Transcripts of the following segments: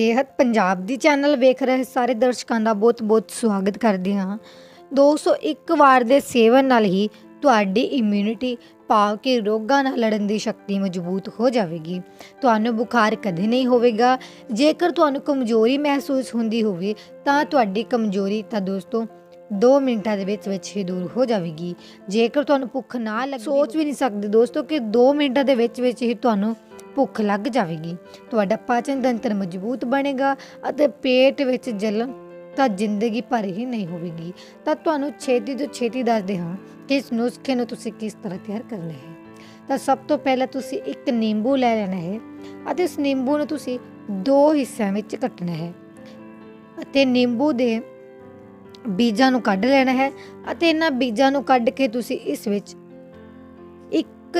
ਸਿਹਤ ਪੰਜਾਬ ਦੀ ਚੈਨਲ ਵੇਖ ਰਹੇ ਸਾਰੇ ਦਰਸ਼ਕਾਂ ਦਾ ਬਹੁਤ-ਬਹੁਤ ਸਵਾਗਤ ਕਰਦੇ ਹਾਂ। ਦੋਸਤੋ ਇੱਕ ਵਾਰ ਦੇ ਸੇਵਨ ਨਾਲ ਹੀ ਤੁਹਾਡੀ ਇਮਿਊਨਿਟੀ ਭਾਵ ਕਿ ਰੋਗਾਂ ਨਾਲ ਲੜਨ ਦੀ ਸ਼ਕਤੀ ਮਜ਼ਬੂਤ ਹੋ ਜਾਵੇਗੀ। ਤੁਹਾਨੂੰ ਬੁਖਾਰ ਕਦੇ ਨਹੀਂ ਹੋਵੇਗਾ। ਜੇਕਰ ਤੁਹਾਨੂੰ ਕਮਜ਼ੋਰੀ ਮਹਿਸੂਸ ਹੁੰਦੀ ਹੋਵੇ, ਤਾਂ ਤੁਹਾਡੀ ਕਮਜ਼ੋਰੀ ਤਾਂ ਦੋਸਤੋ 2 ਮਿੰਟਾਂ ਦੇ ਵਿੱਚ ਵਿੱਚ ਹੀ ਦੂਰ ਹੋ ਜਾਵੇਗੀ। ਜੇਕਰ ਤੁਹਾਨੂੰ ਭੁੱਖ ਨਾ ਲੱਗੇ ਸੋਚ ਵੀ ਨਹੀਂ ਸਕਦੇ ਦੋਸਤੋ ਕਿ 2 ਮਿੰਟਾਂ ਦੇ ਵਿੱਚ ਵਿੱਚ ਹੀ ਤੁਹਾਨੂੰ ਭੁੱਖ ਲੱਗ ਜਾਵੇਗੀ। ਤੁਹਾਡਾ ਪਾਚਨ ਤੰਤਰ ਮਜ਼ਬੂਤ ਬਣੇਗਾ ਅਤੇ ਪੇਟ ਵਿੱਚ ਜਲਨ ਤਾਂ ਜ਼ਿੰਦਗੀ ਭਰ ਹੀ ਨਹੀਂ ਹੋਵੇਗੀ। ਤਾਂ ਤੁਹਾਨੂੰ ਛੇਤੀ ਤੋਂ ਛੇਤੀ ਦੱਸਦੇ ਹਾਂ ਕਿ ਇਸ ਨੁਸਖੇ ਨੂੰ ਤੁਸੀਂ ਕਿਸ ਤਰ੍ਹਾਂ ਤਿਆਰ ਕਰਨਾ ਹੈ। ਤਾਂ ਸਭ ਤੋਂ ਪਹਿਲਾਂ ਤੁਸੀਂ ਇੱਕ ਨਿੰਬੂ ਲੈ ਲੈਣਾ ਹੈ ਅਤੇ ਇਸ ਨਿੰਬੂ ਨੂੰ ਤੁਸੀਂ ਦੋ ਹਿੱਸਿਆਂ ਵਿੱਚ ਕੱਟਣਾ ਹੈ ਅਤੇ ਨਿੰਬੂ ਦੇ ਬੀਜਾਂ ਨੂੰ ਕੱਢ ਲੈਣਾ ਹੈ ਅਤੇ ਇਹਨਾਂ ਬੀਜਾਂ ਨੂੰ ਕੱਢ ਕੇ ਤੁਸੀਂ ਇਸ ਵਿੱਚ ਇੱਕ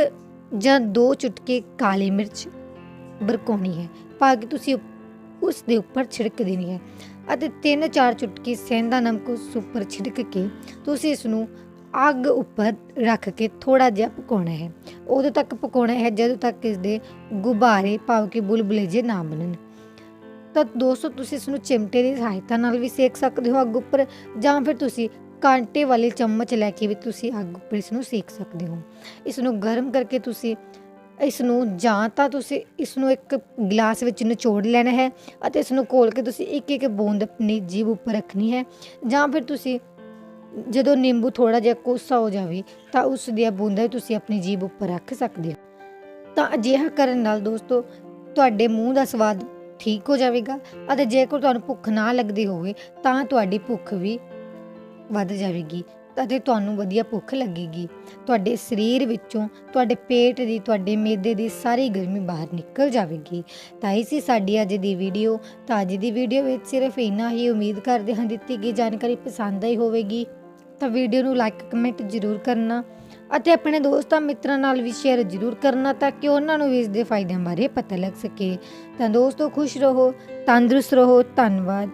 ਜਾਂ ਦੋ ਚੁਟਕੇ ਕਾਲੀ ਮਿਰਚ ਬਰਕਾਉਣੀ ਹੈ। ਪਾ ਕੇ ਤੁਸੀਂ ਉਸ ਦੇ ਉੱਪਰ ਛਿੜਕ ਦੇਣੀ ਹੈ ਅਤੇ ਤਿੰਨ ਚਾਰ ਚੁਟਕੀ ਸੇਂਦਾ ਨਮਕ ਉਸ ਉੱਪਰ ਛਿੜਕ ਕੇ ਤੁਸੀਂ ਇਸ ਨੂੰ ਅੱਗ ਉੱਪਰ ਰੱਖ ਕੇ ਥੋੜਾ ਜਿਹਾ ਪਕਾਉਣਾ ਹੈ। ਉਦੋਂ ਤੱਕ ਪਕਾਉਣਾ ਹੈ ਜਦੋਂ ਤੱਕ ਇਸ ਦੇ ਗੁਬਾਰੇ ਭਾਵ ਕਿ ਬੁਲਬੁਲੇ ਜੇ ਨਾ ਬਣਨ। ਤਾਂ ਦੋਸਤੋ, ਤੁਸੀਂ ਇਸ ਨੂੰ ਚਿਮਟੇ ਦੀ ਸਹਾਇਤਾ ਨਾਲ ਵੀ ਸੇਕ ਸਕਦੇ ਹੋ ਅੱਗ ਉੱਪਰ ਜਾਂ ਫਿਰ ਤੁਸੀਂ ਕਾਂਟੇ ਵਾਲੇ ਚਮਚ ਲੈ ਕੇ ਵੀ ਤੁਸੀਂ ਅੱਗ ਉੱਪਰ ਇਸ ਨੂੰ ਸੇਕ ਸਕਦੇ ਹੋ। ਇਸ ਨੂੰ ਗਰਮ ਕਰਕੇ ਤੁਸੀਂ ਇਸ ਨੂੰ ਜਾਂ ਤਾਂ ਤੁਸੀਂ ਇਸ ਨੂੰ ਇੱਕ ਗਲਾਸ ਵਿੱਚ ਨਿਚੋੜ ਲੈਣਾ ਹੈ ਅਤੇ ਇਸ ਨੂੰ ਘੋਲ ਕੇ ਤੁਸੀਂ ਇੱਕ ਇੱਕ ਬੂੰਦ ਆਪਣੀ ਜੀਭ ਉੱਪਰ ਰੱਖਣੀ ਹੈ। ਜਾਂ ਫਿਰ ਤੁਸੀਂ ਜਦੋਂ ਨਿੰਬੂ ਥੋੜਾ ਜਿਹਾ ਕੋਸਾ ਹੋ ਜਾਵੇ ਤਾਂ ਉਸ ਦੀਆਂ ਬੂੰਦਾਂ ਵੀ ਤੁਸੀਂ ਆਪਣੀ ਜੀਭ ਉੱਪਰ ਰੱਖ ਸਕਦੇ ਹੋ। ਤਾਂ ਅਜਿਹਾ ਕਰਨ ਨਾਲ ਦੋਸਤੋ, ਤੁਹਾਡੇ ਮੂੰਹ ਦਾ ਸਵਾਦ ਠੀਕ ਹੋ ਜਾਵੇਗਾ ਅਤੇ ਜੇਕਰ ਤੁਹਾਨੂੰ ਭੁੱਖ ਨਾ ਲੱਗਦੀ ਹੋਵੇ ਤਾਂ ਤੁਹਾਡੀ ਭੁੱਖ ਵੀ ਵੱਧ ਜਾਵੇਗੀ, ਅਤੇ ਤੁਹਾਨੂੰ ਵਧੀਆ ਭੁੱਖ ਲੱਗੇਗੀ। ਤੁਹਾਡੇ ਸਰੀਰ ਵਿੱਚੋਂ, ਤੁਹਾਡੇ ਪੇਟ ਦੀ, ਤੁਹਾਡੇ ਮੇਦੇ ਦੀ ਸਾਰੀ ਗਰਮੀ ਬਾਹਰ ਨਿਕਲ ਜਾਵੇਗੀ। ਤਾਂ ਇਹ ਸੀ ਸਾਡੀ ਅੱਜ ਦੀ ਵੀਡੀਓ। ਤਾਂ ਅੱਜ ਦੀ ਵੀਡੀਓ ਵਿੱਚ ਸਿਰਫ ਇੰਨਾ ਹੀ। ਉਮੀਦ ਕਰਦੇ ਹਾਂ ਦਿੱਤੀ ਗਈ ਜਾਣਕਾਰੀ ਪਸੰਦ ਆਈ ਹੋਵੇਗੀ। ਤਾਂ ਵੀਡੀਓ ਨੂੰ ਲਾਈਕ ਕਮੈਂਟ ਜ਼ਰੂਰ ਕਰਨਾ ਅਤੇ ਆਪਣੇ ਦੋਸਤਾਂ, ਮਿੱਤਰਾਂ ਨਾਲ ਵੀ ਸ਼ੇਅਰ ਜ਼ਰੂਰ ਕਰਨਾ ਤਾਂ ਕਿ ਉਹਨਾਂ ਨੂੰ ਵੀ ਇਸ ਦੇ ਫਾਇਦਿਆਂ ਬਾਰੇ ਪਤਾ ਲੱਗ ਸਕੇ। ਤਾਂ ਦੋਸਤੋ, ਖੁਸ਼ ਰਹੋ, ਤੰਦਰੁਸਤ ਰਹੋ। ਧੰਨਵਾਦ।